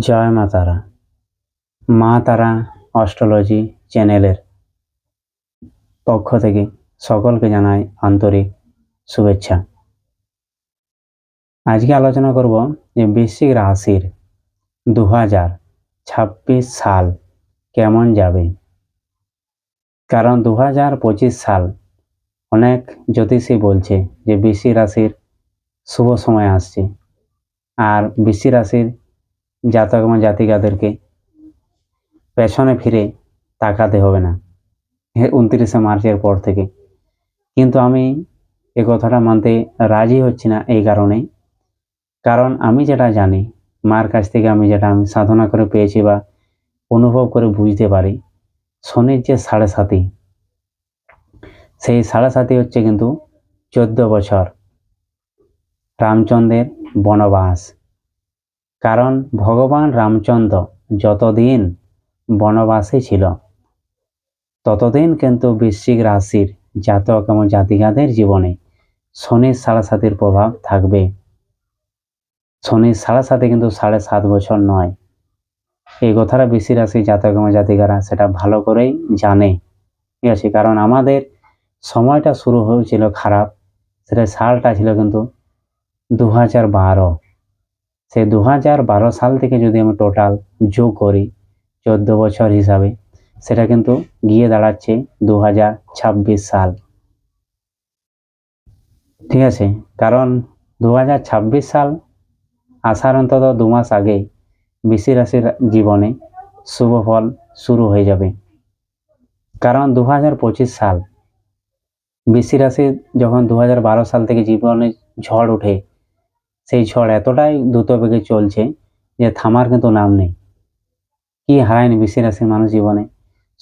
জয় মা তারা। মা তারা অস্ট্রোলজি চ্যানেলের পক্ষ থেকে সকলকে জানাই আন্তরিক শুভেচ্ছা। আজকে আলোচনা করব যে বৃশ্চিক রাশির দু হাজার ছাব্বিশ সাল কেমন যাবে? কারণ দু হাজার পঁচিশ সাল অনেক জ্যোতিষী বলছে যে বৃশ্চিক রাশির শুভ সময় আসছে। আর বৃশ্চিক রাশির জাতক এবং জাতিকাদেরকে পেছনে ফিরে তাকাতে হবে না। উনত্রিশে মার্চের পর থেকে। কিন্তু আমি এ কথাটা মানতে রাজি হচ্ছি না এই কারণে। কারণ আমি যেটা জানি, মার কাছ থেকে আমি যেটা আমি সাধনা করে পেয়েছি বা অনুভব করে বুঝতে পারি, শনির যে সাড়ে সাতি, সেই সাড়ে সাতি হচ্ছে কিন্তু চোদ্দ বছর রামচন্দ্রের বনবাস। কারণ ভগবান রামচন্দ্র যতদিন বনবাসে ছিল, ততদিন কিন্তু বৃশ্চিক রাশির জাতক এবং জাতিকাদের জীবনে শনির সাড়ে সাতির প্রভাব থাকবে। শনির সাড়ে সাথে কিন্তু সাড়ে সাত বছর নয়। এই কথাটা বৃশ্চিক রাশির জাতক এবং জাতিকারা সেটা ভালো করেই জানে। ঠিক আছে, কারণ আমাদের সময়টা শুরু হয়েছিল খারাপ, সেটা সালটা ছিল কিন্তু দু হাজার বারো। সেই দু হাজার সাল থেকে যদি আমি টোটাল যোগ করি চোদ্দ বছর হিসাবে, সেটা কিন্তু গিয়ে দাঁড়াচ্ছে দু ছাব্বিশ সাল। ঠিক আছে? কারণ দু ছাব্বিশ সাল আসার অন্তত দু মাস আগে বৃষি রাশির জীবনে শুভ ফল শুরু হয়ে যাবে। কারণ দু পঁচিশ সাল বৃষি রাশি যখন দু হাজার বারো সাল থেকে জীবনে ঝড় ওঠে সেই ঝড় এতটাই দ্রুত বেগে চলছে যে থামার কিন্তু নাম নেই। কি হারায়নি বৃষি রাশির মানুষ জীবনে।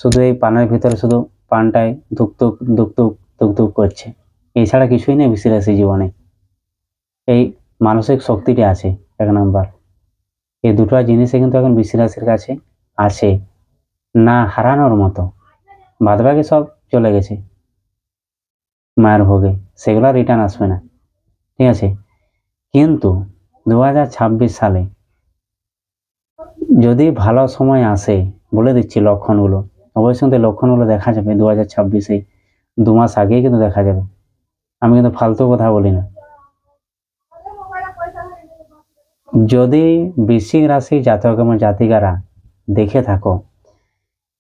শুধু এই পানের ভিতরে শুধু পানটায় দুক দুক দুক করছে। এছাড়া কিছুই নেই বৃষি রাশির জীবনে। এই মানসিক শক্তিটি আছে, এক নম্বর। এই দুটো জিনিসে কিন্তু এখন বৃষি রাশির কাছে আছে। না হারানোর মতো। বাদবাকি সব চলে গেছে। মায়ের ভোগে। সেগুলো রিটার্ন আসবে না। ঠিক আছে? কিন্তু দু হাজার ছাব্বিশ সালে যদি ভালো সময় আসে, বলে দিচ্ছি লক্ষণগুলো। অবশ্যই কিন্তু লক্ষণগুলো দেখা যাবে দু হাজার ছাব্বিশে। দু মাস আগেই কিন্তু দেখা যাবে। আমি কিন্তু ফালতু কথা বলি না। যদি বৃশ্চিক রাশি জাতক এবং জাতিকারা দেখে থাকো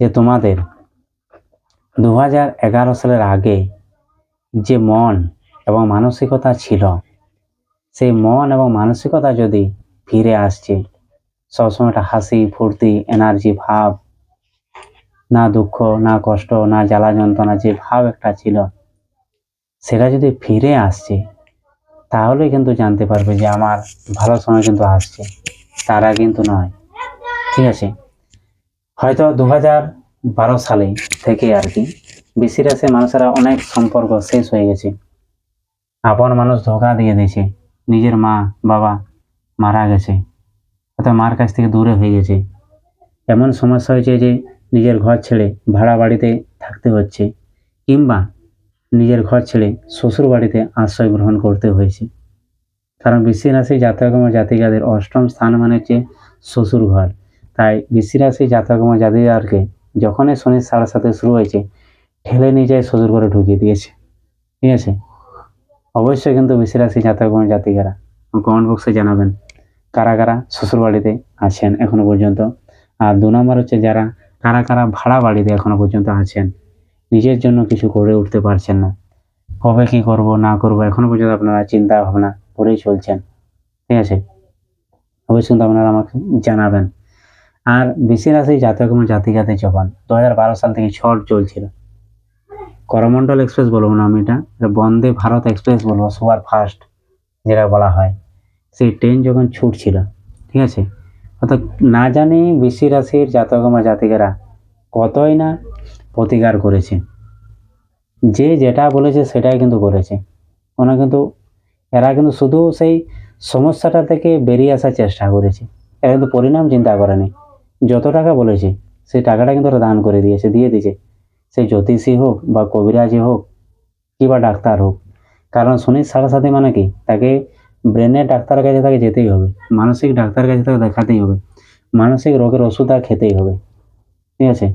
যে তোমাদের দু হাজার এগারো সালের আগে যে মন এবং মানসিকতা ছিল সেই মন এবং মানসিকতা যদি ফিরে আসছে সবসময় একটা হাসি, ফুর্তি এনার্জি ভাব, না দুঃখ, না কষ্ট, না জ্বালা যন্ত্রণা, যে ভাব একটা ছিল, সেটা যদি ফিরে আসছে তাহলে কিন্তু জানতে পারবে যে আমার ভালো সময় কিন্তু আসছে, তারা কিন্তু নয়। ঠিক আছে? হয়তো দু বারো সালে থেকে আর কি বেশি রাশে মানুষেরা অনেক সম্পর্ক শেষ হয়ে গেছে। আপন মানুষ ধোকা দিয়ে দিয়েছে। নিজের মা, বাবা মারা গেছে, অর্থাৎ মার কাছ থেকে দূরে হয়ে গেছে। এমন সমস্যা হয়েছে যে নিজের ঘর ছেড়ে ভাড়া বাড়িতে থাকতে হচ্ছে, কিংবা নিজের ঘর ছেড়ে শ্বশুর বাড়িতে আশ্রয় গ্রহণ করতে হয়েছে। কারণ বৃষ্টি রাশি জাতক এবং জাতিকাদের অষ্টম স্থান মানে হচ্ছে শ্বশুর ঘর। তাই বৃষ্টি রাশি জাতক এবং জাতিকারকে যখনই শনির সাড়ে সাথে শুরু হয়েছে, ঠেলে নিয়ে যায় শ্বশুর ঘরে ঢুকিয়ে দিয়েছে ঠিক আছে? অবশ্যই কিন্তু বৃষ্টি রাশি জাতক এবং জাতিকারা কমেন্ট বক্সে জানাবেন কারা কারা শ্বশুর বাড়িতে আছেন এখনও পর্যন্ত। আর দু নম্বর হচ্ছে যারা, কারা কারা ভাড়া বাড়িতে এখনও পর্যন্ত আছেন। নিজের জন্য কিছু করে উঠতে পারছেন না। কবে কি করব, না করব, এখনও পর্যন্ত আপনারা চিন্তা ভাবনা করেই চলছেন। ঠিক আছে? অবশ্যই কিন্তু আপনারা আমাকে জানাবেন। আর বেশি রাশি জাতক এবং জাতিকাতে যখন দু সাল থেকে ঝড় চলছিল। করমণ্ডল এক্সপ্রেস বলব না আমি এটা বন্দে ভারত এক্সপ্রেস বলব সুপার ফাস্ট যেটা বলা হয়। সেই ট্রেন যখন ছুটছিল, ঠিক আছে? অর্থাৎ না জানি বেশি রাশির জাতক বা জাতিকারা কতই না প্রতিকার করেছে। যে যেটা বলেছে সেটাই কিন্তু করেছে। ওনা কিন্তু, এরা কিন্তু শুধু সেই সমস্যাটা থেকে বেরিয়ে আসার চেষ্টা করেছে। এরা কিন্তু পরিণাম চিন্তা করেনি যত টাকা বলেছে, সেই টাকাটা কিন্তু ওরা দান করে দিয়েছে, দিয়ে দিয়েছে। সেই জ্যোতিষী হোক বা কবিরাজি হোক কিংবা ডাক্তার হোক। কারণ শনির সাথে সাথে মানে কি? তাকে ব্রেনের ডাক্তারের কাছে তাকে যেতেই হবে। মানসিক ডাক্তারের কাছে তাকে দেখাতেই হবে। মানসিক রোগের ওষুধ আর খেতেই হবে। ঠিক আছে?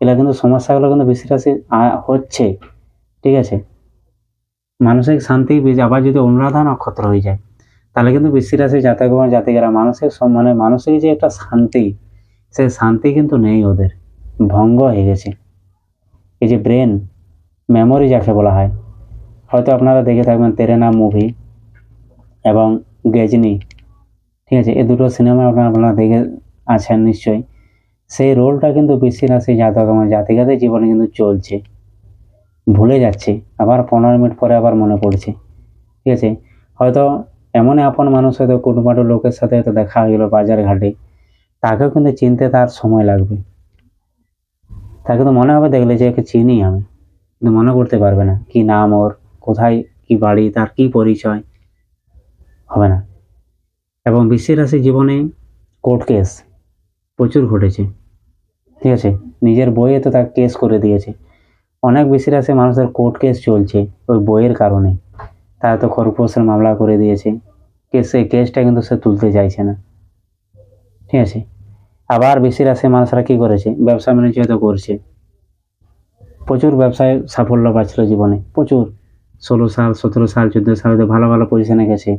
এগুলো কিন্তু সমস্যাগুলো কিন্তু বেশি রাশি হচ্ছে। ঠিক আছে? মানসিক শান্তি আবার যদি অনুরাধা নক্ষত্র হয়ে যায়, তাহলে কিন্তু বৃষ্টি রাশি জাতক এবং জাতিকারা মানসিক সম- মানে মানসিক যে একটা শান্তি সেই শান্তি কিন্তু নেই ওদের। ভঙ্গ হয়ে গেছে। এই যে ব্রেন মেমোরি যাকে বলা হয়, হয়তো আপনারা দেখে থাকবেন তেরেনা মুভি এবং গেজনি, ঠিক আছে? এই দুটো সিনেমা আপনারা আপনারা দেখে আছেন নিশ্চয়ই। সেই রোলটা কিন্তু বৃষ্টি রাশি জাতক এবং জাতিকাদের জীবনে কিন্তু চলছে। ভুলে যাচ্ছে। আবার পনেরো মিনিট পরে আবার মনে পড়ছে। ঠিক আছে? হয়তো এমন আপন মানুষ হয়তো কুটুমাটো লোকের সাথে হয়তো দেখা হয়ে গেলো বাজার ঘাটে। তাকেও কিন্তু চিনতে তার সময় লাগবে। তাকে তো মনে হবে দেখলে যে একে চিনি আমি। কিন্তু মনে করতে পারবে না কি নাম ওর, কোথায় কি বাড়ি, তার কি পরিচয়, হবে না। এবং বৃশ্চিক রাশি জীবনে কোর্ট কেস প্রচুর ঘটেছে, ঠিক আছে? নিজের বইয়ে তো তাকে কেস করে দিয়েছে। অনেক বেশি রাশি মানুষের কোর্ট কেস চলছে ওই বইয়ের কারণে। তারা তো খরপোশের মামলা করে দিয়েছে। কেস সেই কেসটা কিন্তু সে তুলতে চাইছে না। ঠিক আছে? আবার বেশি রাশি মানুষরা কি করেছে? ব্যবসা বাণিজ্য তো করছে। প্রচুর ব্যবসায় সাফল্য পাচ্ছিল জীবনে। প্রচুর। ষোলো সাল, সতেরো সাল, চোদ্দ সালে ভালো ভালো পজিশনে গেছে।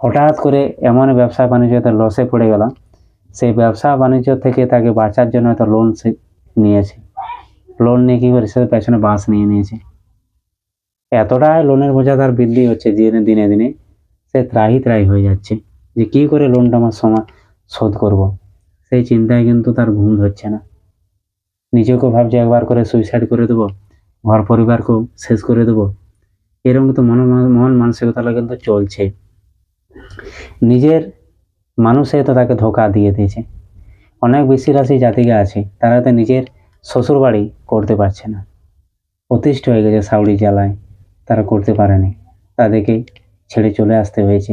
হঠাৎ করে এমন ব্যবসা বাণিজ্যতে লসে পড়ে গেল। সেই ব্যবসা বাণিজ্য থেকে তাকে বাঁচার জন্য হয়তো লোন সে নিয়েছে। লোন নিয়ে কী করে সে পেছনে বাস নিয়ে নিয়েছে। এতটাই লোনের বোঝা তার বৃদ্ধি হচ্ছে দিনে দিনে দিনে। সে ত্রাহি ত্রাহি হয়ে যাচ্ছে। যে কী করে লোনটা আমার সময় শোধ করব। সেই চিন্তায় কিন্তু তার ঘুম ধরছে না। নিজেকেও ভাবছে একবার করে সুইসাইড করে দেবো, ঘর পরিবারকেও শেষ করে দেবো। এরকম তো মন মন মানসিকতা কিন্তু চলছে। নিজের মানুষে তো তাকে ধোকা দিয়ে দিয়েছে। অনেক বেশি রাশি জাতিকা আছে, তারা তো নিজের শ্বশুর বাড়ি করতে পারছে না। অতিষ্ঠ হয়ে গেছে সাউরি জ্বালায় তারা করতে পারেনি। তাদেরকে ছেড়ে চলে আসতে হয়েছে।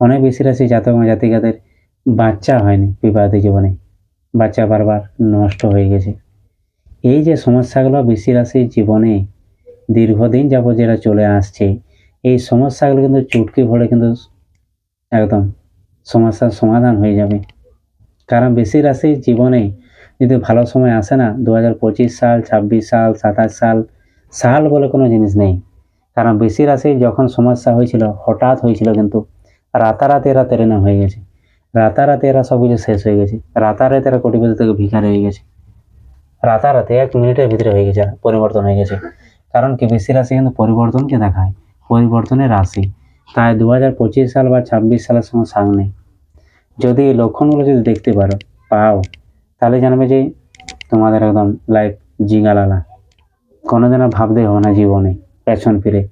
অনেক বেশি রাশি জাতক জাতিকাদের বাচ্চা হয়নি বিবাহিত জীবনে। বাচ্চা বারবার নষ্ট হয়ে গেছে। এই যে সমস্যাগুলো বেশি রাশির জীবনে দীর্ঘদিন যাবত যেটা চলে আসছে, এই সমস্যাগুলো কিন্তু চুটকি ভরে কিন্তু একদম সমস্যার সমাধান হয়ে যাবে। কারণ বেশি রাশির জীবনে যদি ভালো সময় আসে না দু হাজার পঁচিশ সাল, ছাব্বিশ সাল, সাতাশ সাল সাল বলে কোনো জিনিস নেই। কারণ বেশি রাশি যখন সমস্যা হয়েছিল, হঠাৎ হয়েছিল কিন্তু রাতারাতি এরা তেরেনা হয়ে গেছে। রাতারাতি এরা সব কিছু শেষ হয়ে গেছে। রাতারাতি এরা কোটিপতি থেকে ভিখারি হয়ে গেছে। রাতারাতি এক মিনিটের ভিতরে হয়ে গেছে, পরিবর্তন হয়ে গেছে। কারণ কি বেশি রাশি কিন্তু পরিবর্তনকে দেখায়। পরিবর্তনের রাশি। তাই দু হাজার পঁচিশ সাল বা ছাব্বিশ সালের সঙ্গে সাং নেই। যদি এই লক্ষণগুলো যদি দেখতে পারো, পাও, তাহলে জানবে যে তোমাদের একদম লাইফ জিঙ্গালালা কোনোদিন আর ভাবতেই হবে না জীবনে, পেছন ফিরে।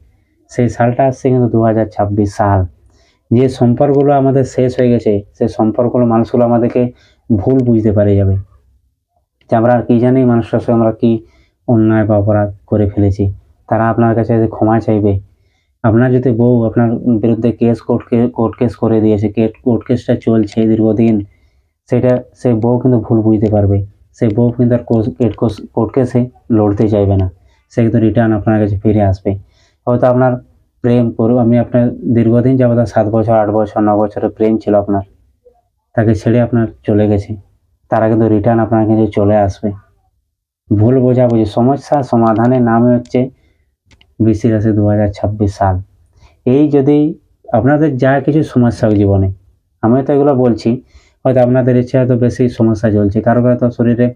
সেই সালটা আসছে কিন্তু দু হাজার ছাব্বিশ সাল। যে সম্পর্কগুলো আমাদের শেষ হয়ে গেছে, সে সম্পর্কগুলো মানুষগুলো আমাদেরকে ভুল বুঝতে পারে যাবে। যে আমরা আর কি জানি মানুষটার সঙ্গে আমরা কি অন্যায় বা অপরাধ করে ফেলেছি। তারা আপনার কাছে ক্ষমা চাইবে। আপনার যদি বউ আপনার বিরুদ্ধে কেস কোর্ট কোর্ট কেস করে দিয়েছে কেট কোর্ট কেসটা চলছে দীর্ঘদিন, সেটা, সে বউ কিন্তু ভুল বুঝতে পারবে। সেই বউ কিন্তু আর কোর্ট কেসে লড়তে চাইবে না। সে কিন্তু রিটার্ন আপনার কাছে ফিরে আসবে। হয়তো আপনার প্রেম করু আমি আপনার দীর্ঘদিন যাবত সাত বছর, আট বছর, ন বছরের প্রেম ছিল আপনার। তাকে ছেড়ে আপনার চলে গেছে। তারা কিন্তু রিটার্ন আপনার কাছে চলে আসবে। ভুল বোঝাবুঝি সমস্যার সমাধানের নামে হচ্ছে বৃষ্টি রাশি দু হাজার ছাব্বিশ সাল। এই যদি আপনাদের যা কিছু সমস্যা জীবনে, আমি তো এগুলো বলছি, হয়তো আপনাদের ইচ্ছে হয়তো বেশি সমস্যা চলছে। কারও কারও তো শরীরে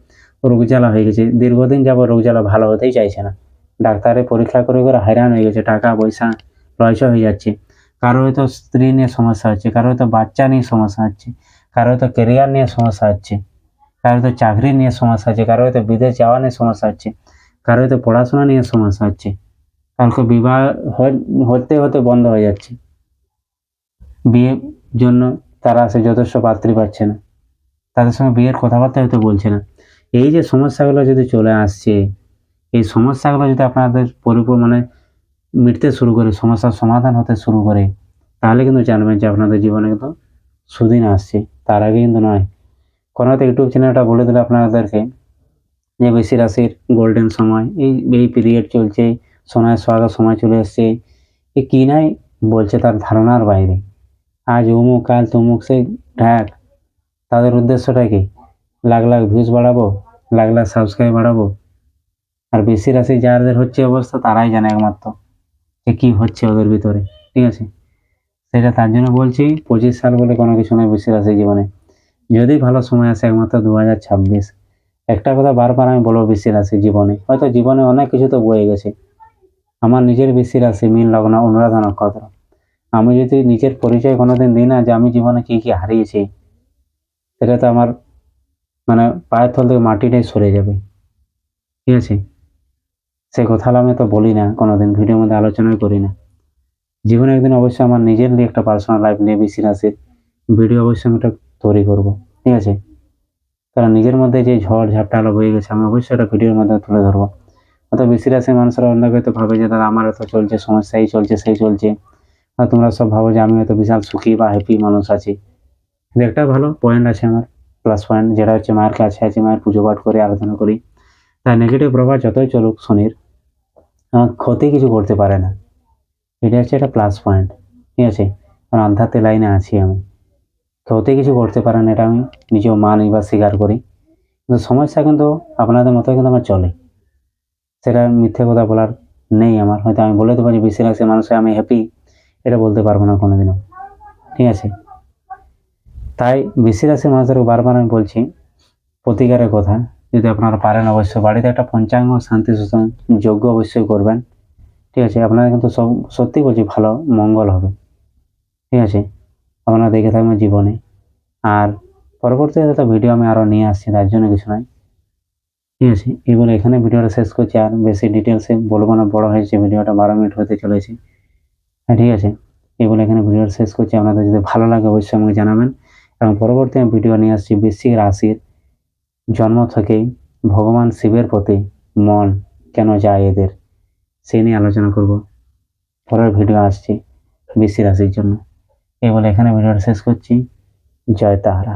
রোগ জ্বালা হয়ে গেছে। দীর্ঘদিন যাব রোগ জ্বালা ভালো হতেই চাইছে না। ডাক্তারে পরীক্ষা করে করে হয়রান হয়ে গেছে, টাকা পয়সা লয়চ হয়ে যাচ্ছে। কারও হয়তো স্ত্রী নিয়ে সমস্যা হচ্ছে, কারও হয়তো বাচ্চা নিয়ে সমস্যা হচ্ছে, কারও হয়তো কেরিয়ার নিয়ে সমস্যা হচ্ছে, কারও হয়তো চাকরি নিয়ে সমস্যা হচ্ছে, কারও হয়তো বিদেশ যাওয়া নিয়ে সমস্যা হচ্ছে, কারও হয়তো পড়াশোনা নিয়ে সমস্যা হচ্ছে। কারও বিবাহ হতে হতে বন্ধ হয়ে যাচ্ছে। বিয়ের জন্য তারা সে যথেষ্ট পাত্রী পাচ্ছে না। তাদের সঙ্গে বিয়ের কথাবার্তা হয়তো বলছে না। এই যে সমস্যাগুলো যদি চলে আসছে, এই সমস্যাগুলো যদি আপনাদের পরিপূর্ণ মানে মিটতে শুরু করে, সমস্যার সমাধান হতে শুরু করে, তাহলে কিন্তু জানবেন যে আপনাদের জীবনে কিন্তু সুদিন আসছে। তার আগে কিন্তু নয়। কোনো হয়তো ইউটিউব চ্যানেলটা বলে দিলে আপনাদেরকে যে বেশি রাশির গোল্ডেন সময়, এই এই পিরিয়ড চলছে, সোনায় সোহাগের সময় চলে এসছে। এ কী নাই বলছে তার ধারণার বাইরে। আজ অমুক, কাল তমুক, সে ঢ্যাক তাদের উদ্দেশ্যটা কি? লাখ লাখ ভিউজ বাড়াবো, লাখ লাখ সাবস্ক্রাইব বাড়াবো। আর বেশি রাশি যাদের হচ্ছে অবস্থা, তারাই জানে একমাত্র। যে কী হচ্ছে ওদের ভিতরে, ঠিক আছে? সেটা তার জন্য বলছি, পঁচিশ সাল বলে কোনো কিছু নয় বেশি রাশি জীবনে। যদি ভালো সময় আসে একমাত্র দু হাজার ছাব্বিশ। একটা কথা বারবার আমি বলব বেশি রাশি জীবনে। হয়তো জীবনে অনেক কিছু তো বয়ে গেছে। আমার নিজের বেশি রাশি মিল লগ্ন, অনুরাধা নক্ষত্র। আমি যদি নিজের পরিচয় কোনোদিন দিই না যে আমি জীবনে কী কী হারিয়েছি, সেটা তো আমার মানে পায়ের তল থেকে মাটিটাই সরে যাবে। ঠিক আছে? সে কথাটা আমি তো বলি না, কোনোদিন ভিডিওর মধ্যে আলোচনাই করি না। জীবনে একদিন অবশ্যই আমার নিজের নিয়ে একটা পার্সোনাল লাইফ নিয়ে বেশি রাশির ভিডিও অবশ্যই আমি একটা তৈরি করব, ঠিক আছে? কারণ নিজের মধ্যে যে ঝড় ঝাপটা আলো বয়ে গেছে, আমি অবশ্যই একটা ভিডিওর মধ্যে তুলে ধরবো। অত বেশি রাশির মানুষরা অন্য হয়তো ভাবে যে দাদা আমার এত চলছে সমস্যা এই চলছে, সেই চলছে। আর তোমরা সব ভাবো যে, আমি হয়তো বিশাল সুখী বা হ্যাপি মানুষ আছি। একটা ভালো পয়েন্ট আছে আমার প্লাস পয়েন্ট যেটা হচ্ছে মায়ের কাছে আছে, মায়ের পুজো পাঠ করে, আরাধনা করি। তার নেগেটিভ প্রভাব যতই চলুক শনির ক্ষতি কিছু করতে পারে না। এটা হচ্ছে একটা প্লাস পয়েন্ট ঠিক আছে? কারণ আধ্যাত্মিক লাইনে আছি আমি। ক্ষতি কিছু করতে পারে না, এটা আমি নিজেও মানি বা স্বীকার করি। কিন্তু সমস্যা কিন্তু আপনাদের মতো কিন্তু আমার চলে। সেটা মিথ্যে কথা বলার নেই আমার। হয়তো আমি বলে দেবো যে বেশি রাশি মানুষে আমি হ্যাপি এটা বলতে পারব না কোনোদিনও। ঠিক আছে? তাই বেশি রাশির মানুষদেরকে বারবার আমি বলছি, প্রতিকারের কথা। যদি আপনারা পারেন অবশ্যই বাড়িতে একটা পঞ্চাঙ্গ শান্তি শোষণ যজ্ঞ অবশ্যই করবেন। ঠিক আছে? আপনারা কিন্তু সব, সত্যি বলছি ভালো, মঙ্গল হবে। ঠিক আছে? আপনারা দেখে থাকবেন জীবনে। আর পরবর্তীতে তো ভিডিও আমি আরও নিয়ে আসছি, তার জন্য কিছু নয়। ঠিক আছে? এই বলে এখানে ভিডিওটা শেষ করছি। আর বেশি ডিটেলসে বলব না, বড় হয়েছে, ভিডিওটা বারো মিনিট হতে চলেছে। হ্যাঁ ঠিক আছে? এই বলে এখানে ভিডিওটা শেষ করছি। আপনাদের যদি ভালো লাগে অবশ্যই আমাকে জানাবেন। এবং পরবর্তী আমি ভিডিও নিয়ে আসছি বৃশ্চিক রাশির জন্ম থেকেই ভগবান শিবের প্রতি মন কেন যায় এদের? সে নিয়ে আলোচনা করব। পরের ভিডিও আসছে বেশি রাশির জন্য। এই বলে এখানে ভিডিওটা শেষ করছি। জয় তাহারা।